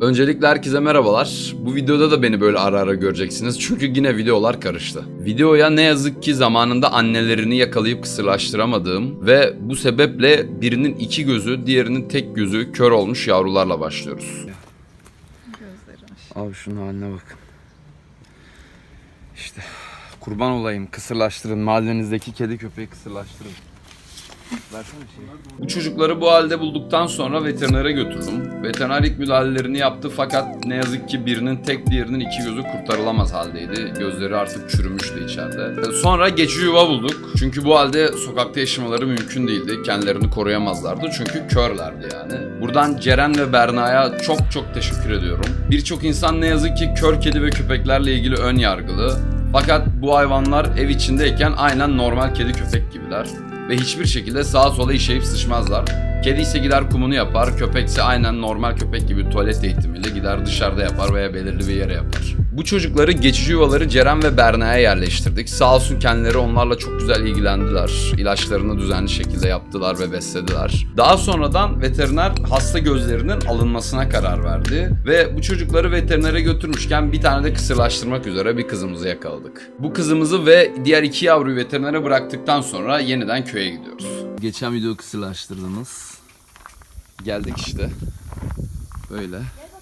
Öncelikle herkese merhabalar. Bu videoda da beni böyle ara ara göreceksiniz. Çünkü yine videolar karıştı. Videoya ne yazık ki zamanında annelerini yakalayıp kısırlaştıramadığım ve bu sebeple birinin iki gözü, diğerinin tek gözü kör olmuş yavrularla başlıyoruz. Abi şunun haline bakın. İşte kurban olayım kısırlaştırın. Mahallenizdeki kedi köpeği kısırlaştırın. Bu çocukları bu halde bulduktan sonra veterinere götürdüm. Veteriner ilk müdahalelerini yaptı fakat ne yazık ki birinin tek diğerinin iki gözü kurtarılamaz haldeydi. Gözleri artık çürümüştü içeride. Sonra geçici yuva bulduk. Çünkü bu halde sokakta yaşamaları mümkün değildi. Kendilerini koruyamazlardı çünkü körlerdi yani. Buradan Ceren ve Berna'ya çok çok teşekkür ediyorum. Birçok insan ne yazık ki kör kedi ve köpeklerle ilgili ön yargılı. Fakat bu hayvanlar ev içindeyken aynen normal kedi köpek gibiler ve hiçbir şekilde sağa sola işeyip sıçmazlar. Kedi ise gider kumunu yapar, köpek ise aynen normal köpek gibi tuvalet eğitimiyle gider dışarıda yapar veya belirli bir yere yapar. Bu çocukları geçici yuvaları Ceren ve Berna'ya yerleştirdik. Sağ olsun kendileri onlarla çok güzel ilgilendiler. İlaçlarını düzenli şekilde yaptılar ve beslediler. Daha sonradan veteriner hasta gözlerinin alınmasına karar verdi. Ve bu çocukları veterinere götürmüşken bir tane de kısırlaştırmak üzere bir kızımızı yakaladık. Bu kızımızı ve diğer iki yavruyu veterinere bıraktıktan sonra yeniden köye gidiyoruz. Geçen video kısırlaştırdınız. Geldik işte. Böyle.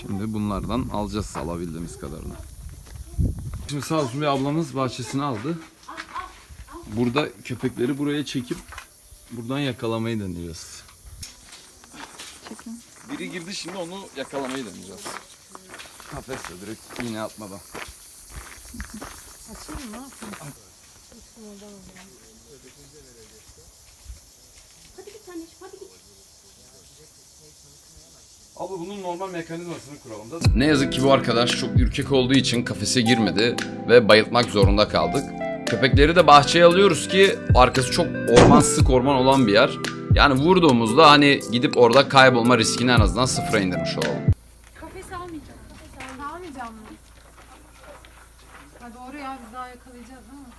Şimdi bunlardan alacağız alabildiğimiz kadarını. Şimdi sağ olsun bir ablamız bahçesini aldı. Burada köpekleri buraya çekip buradan yakalamayı deneyeceğiz. Biri girdi şimdi onu yakalamayı deneyeceğiz. Kafesle direkt iğne atmadan. Açayım mı? Hadi git anneciğim hadi git. Abi bunun normal mekanizmasını kuralım da. Ne yazık ki bu arkadaş çok ürkek olduğu için kafese girmedi ve bayıltmak zorunda kaldık. Köpekleri de bahçeye alıyoruz ki arkası çok orman sık orman olan bir yer. Yani vurduğumuzda hani gidip orada kaybolma riskini en azından sıfıra indirmiş olalım. Kafes almayacağım. Kafes almayacağım mı? Ha doğru ya biz daha yakalayacağız değil mi?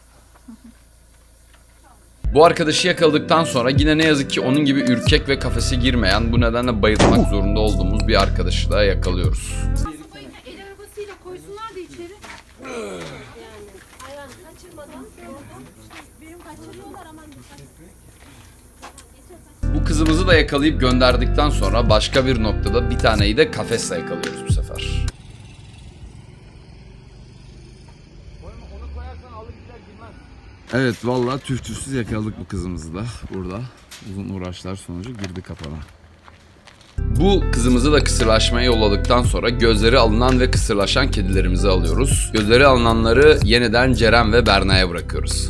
Bu arkadaşı yakaladıktan sonra yine ne yazık ki onun gibi ürkek ve kafese girmeyen bu nedenle bayıltmak zorunda olduğumuz bir arkadaşı da yakalıyoruz. Bu kızımızı da yakalayıp gönderdikten sonra başka bir noktada bir taneyi de kafesle yakalıyoruz bu sefer. Evet vallahi tüf tüfsüz yakaladık bu kızımızı da burada. Uzun uğraşlar sonucu girdi kapana. Bu kızımızı da kısırlaşmaya yolladıktan sonra gözleri alınan ve kısırlaşan kedilerimizi alıyoruz. Gözleri alınanları yeniden Ceren ve Berna'ya bırakıyoruz.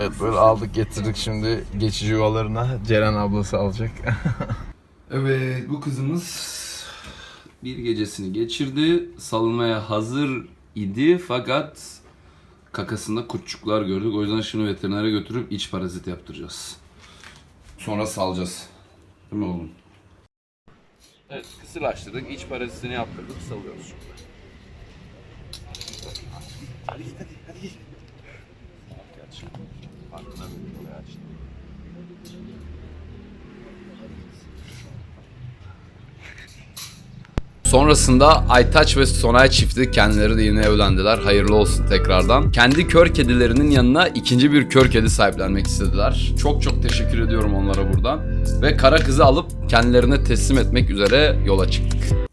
Evet böyle aldık getirdik şimdi geçici yuvalarına Ceren ablası alacak. evet bu kızımız bir gecesini geçirdi. Salınmaya hazır idi fakat kakasında kurtçuklar gördük. O yüzden şimdi veterinere götürüp iç parazit yaptıracağız. Sonra salacağız. Değil mi oğlum? Evet kısırlaştırdık. iç parazitini yaptırdık. Salıyoruz şimdi. Hadi git hadi hadi git. Gel şimdi. Farkına bölüm oraya açtım. Sonrasında Aytaç ve Sonay çifti kendileri de yine evlendiler. Hayırlı olsun tekrardan. Kendi kör kedilerinin yanına ikinci bir kör kedi sahiplenmek istediler. Çok çok teşekkür ediyorum onlara buradan. Ve kara kızı alıp kendilerine teslim etmek üzere yola çıktık.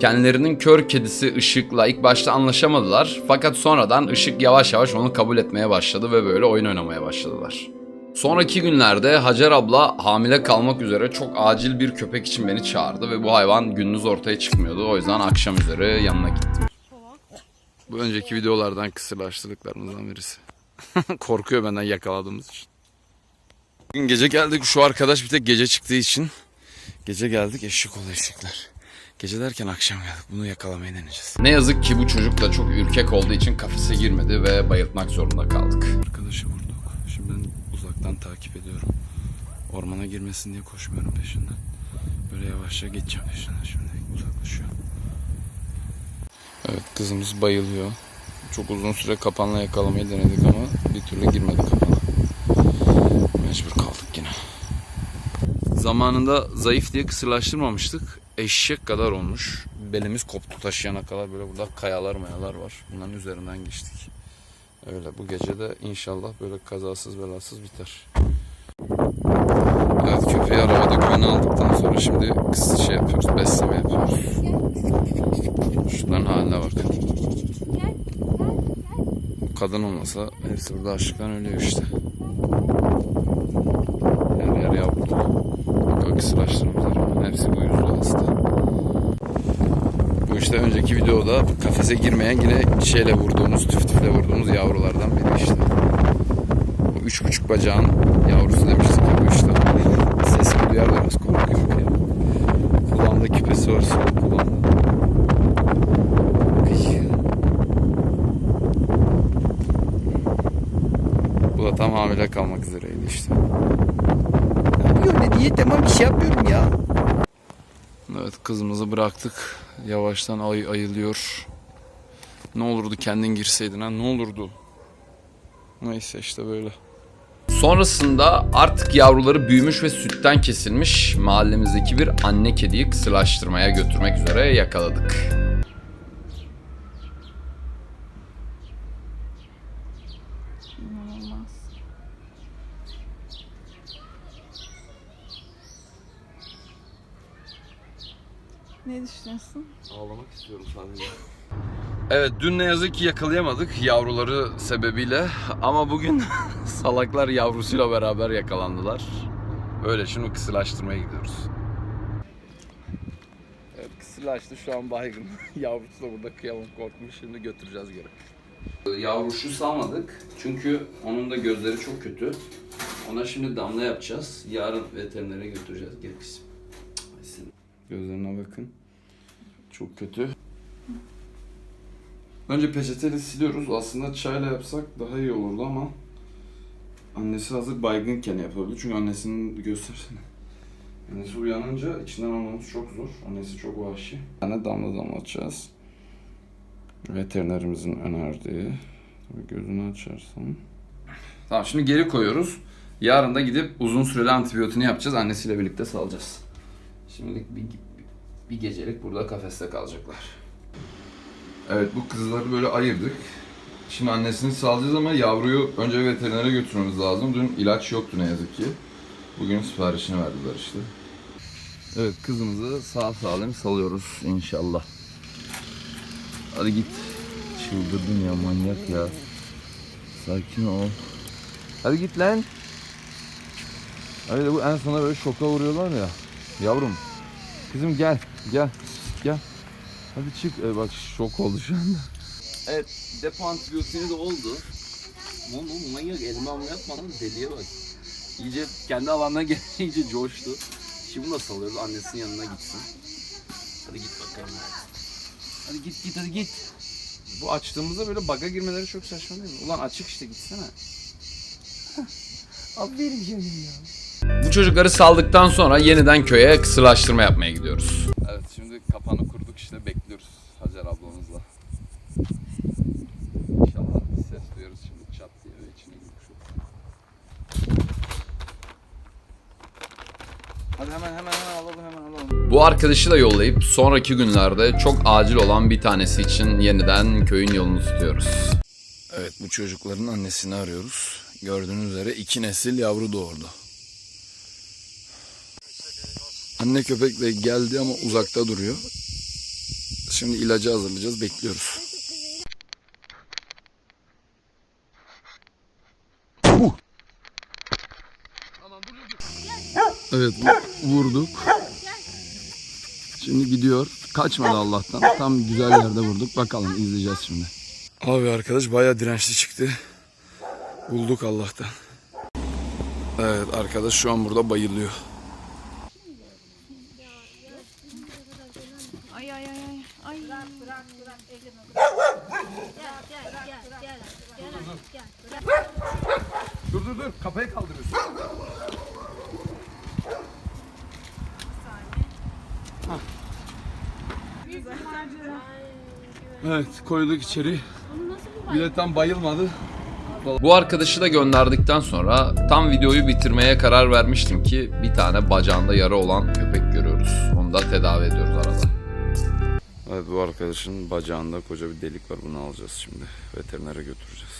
Kendilerinin kör kedisi Işık'la ilk başta anlaşamadılar. Fakat sonradan Işık yavaş yavaş onu kabul etmeye başladı ve böyle oyun oynamaya başladılar. Sonraki günlerde Hacer abla hamile kalmak üzere çok acil bir köpek için beni çağırdı ve bu hayvan gündüz ortaya çıkmıyordu. O yüzden akşam üzere yanına gittim. Bu önceki videolardan kısırlaştırdıklarımızdan birisi. Korkuyor benden yakaladığımız için. Bugün gece geldik. Şu arkadaş bir tek gece çıktığı için gece geldik eşek ol eşekler. Gece derken akşam geldik. Bunu yakalamayı deneyeceğiz. Ne yazık ki bu çocuk da çok ürkek olduğu için kafese girmedi ve bayıltmak zorunda kaldık. Arkadaşı vurduk. Şimdi ben uzaktan takip ediyorum. Ormana girmesin diye koşmuyorum peşinden. Böyle yavaşça geçeceğim peşinden şimdi. Uzaklaşıyor. Evet kızımız bayılıyor. Çok uzun süre kapanla yakalamayı denedik ama bir türlü girmedi kapana. Mecbur kaldık yine. Zamanında zayıf diye kısırlaştırmamıştık. Eşek kadar olmuş. Belimiz koptu taşıyana kadar böyle burada kayalar mayalar var. Bunların üzerinden geçtik. Öyle bu gece de inşallah böyle kazasız belasız biter. Evet köpeği arabada güvene aldıktan sonra şimdi kısa şey yapıyoruz. Besleme yapıyoruz. Şunların haline bak. Kadın olmasa hepsi burada açlıktan ölüyor işte. Yer yer yavru. Bak o kısırlaştırmalar. Hepsi bu yüzden hasta. Bu işte önceki videoda kafese girmeyen yine şeyle vurduğumuz, tüf tüfle vurduğumuz yavrulardan biri işte. Bu üç buçuk bacağın yavrusu demiştik ya bu işte. Sesini duyar biraz korkuyorum ya. Kulağında küpesi var sol kulağında. Bu da tam hamile kalmak üzereydi işte. Ne yapıyorsun ne diye tamam bir şey yapıyorum ya. Evet kızımızı bıraktık. Yavaştan ay ayılıyor. Ne olurdu kendin girseydin ha ne olurdu. Neyse işte böyle. Sonrasında artık yavruları büyümüş ve sütten kesilmiş mahallemizdeki bir anne kediyi kısırlaştırmaya götürmek üzere yakaladık. Ne düşünüyorsun? Ağlamak istiyorum sadece. Evet dün ne yazık ki yakalayamadık yavruları sebebiyle ama bugün salaklar yavrusuyla beraber yakalandılar. Öyle şunu kısırlaştırmaya gidiyoruz. Evet kısırlaştı şu an baygın. Yavrusu da burada kıyamam korkmuş şimdi götüreceğiz geri. Yavruşu salmadık çünkü onun da gözleri çok kötü. Ona şimdi damla yapacağız. Yarın veterinere götüreceğiz. Kızım. Gözlerine bakın. Çok kötü. Önce peçeteyle siliyoruz. Aslında çayla yapsak daha iyi olurdu ama annesi hazır baygınken yapabilir. Çünkü annesinin göstersene. Annesi uyanınca içinden almamız çok zor. Annesi çok vahşi. Bir tane damla damlatacağız. Veterinerimizin önerdiği. Tabii gözünü açarsan. Tamam şimdi geri koyuyoruz. Yarın da gidip uzun süreli antibiyotini yapacağız. Annesiyle birlikte salacağız. Şimdilik bir, bir gecelik burada kafeste kalacaklar. Evet bu kızları böyle ayırdık. Şimdi annesini salacağız ama yavruyu önce veterinere götürmemiz lazım. Dün ilaç yoktu ne yazık ki. Bugün siparişini verdiler işte. Evet kızımızı sağ salim salıyoruz inşallah. Hadi git. Çıldırdın ya manyak ya. Sakin ol. Hadi git lan. Öyle bu en sona böyle şoka vuruyorlar ya. Yavrum. Kızım gel. Gel. Gel. Hadi çık. Ee, bak şok oldu şu anda. Evet. Depo antibiyotiği de oldu. Oğlum oğlum manyak elime yapma lan deliye bak. İyice kendi alanına gelince iyice coştu. Şimdi bunu da salıyoruz annesinin yanına gitsin. Hadi git bakalım. Hadi git git hadi git. Bu açtığımızda böyle baga girmeleri çok saçma değil mi? Ulan açık işte gitsene. Aferin canım ya. Bu çocukları saldıktan sonra yeniden köye kısırlaştırma yapmaya gidiyoruz. Evet şimdi kapanı kurduk işte bekliyoruz Hacer ablamızla. İnşallah bir ses duyarız şimdi çat diye ve içine girmiş olur. Hadi hemen hemen hemen alalım hemen alalım. Bu arkadaşı da yollayıp sonraki günlerde çok acil olan bir tanesi için yeniden köyün yolunu tutuyoruz. Evet bu çocukların annesini arıyoruz. Gördüğünüz üzere iki nesil yavru doğurdu. Anne köpek de geldi ama uzakta duruyor. Şimdi ilacı hazırlayacağız, bekliyoruz. Evet, vu- vurduk. Şimdi gidiyor. Kaçmadı Allah'tan. Tam güzel yerde vurduk. Bakalım izleyeceğiz şimdi. Abi arkadaş bayağı dirençli çıktı. Bulduk Allah'tan. Evet arkadaş şu an burada bayılıyor. Ay ay ay ay. Ay. Gel Dur dur dur kafayı kaldırıyorsun. Evet koyduk içeri. Tam bayılmadı. Bu arkadaşı da gönderdikten sonra tam videoyu bitirmeye karar vermiştim ki bir tane bacağında yara olan köpek görüyoruz. Onu da tedavi ediyoruz arada. Evet bu arkadaşın bacağında koca bir delik var. Bunu alacağız şimdi. Veterinere götüreceğiz.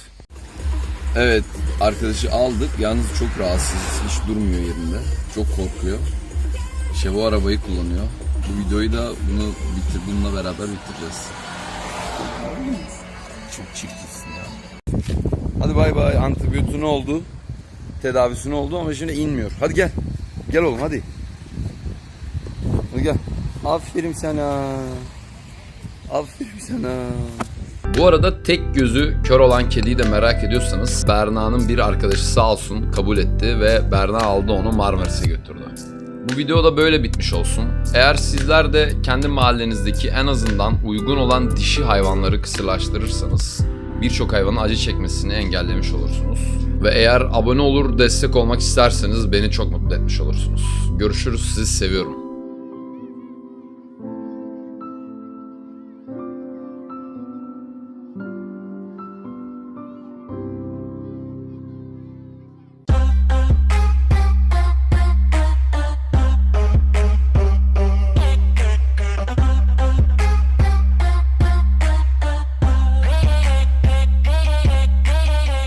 Evet arkadaşı aldık. Yalnız çok rahatsız. Hiç durmuyor yerinde. Çok korkuyor. İşte bu arabayı kullanıyor. Bu videoyu da bunu bitir, bununla beraber bitireceğiz. Çok çirkinsin ya. Hadi bay bay. Antibiyotunu oldu. Tedavisini oldu ama şimdi inmiyor. Hadi gel. Gel oğlum hadi. Hadi gel. Aferin sana. Aferin sana. Bu arada tek gözü kör olan kediyi de merak ediyorsanız Berna'nın bir arkadaşı sağ olsun kabul etti ve Berna aldı onu Marmaris'e götürdü. Bu video da böyle bitmiş olsun. Eğer sizler de kendi mahallenizdeki en azından uygun olan dişi hayvanları kısırlaştırırsanız birçok hayvanın acı çekmesini engellemiş olursunuz. Ve eğer abone olur destek olmak isterseniz beni çok mutlu etmiş olursunuz. Görüşürüz sizi seviyorum.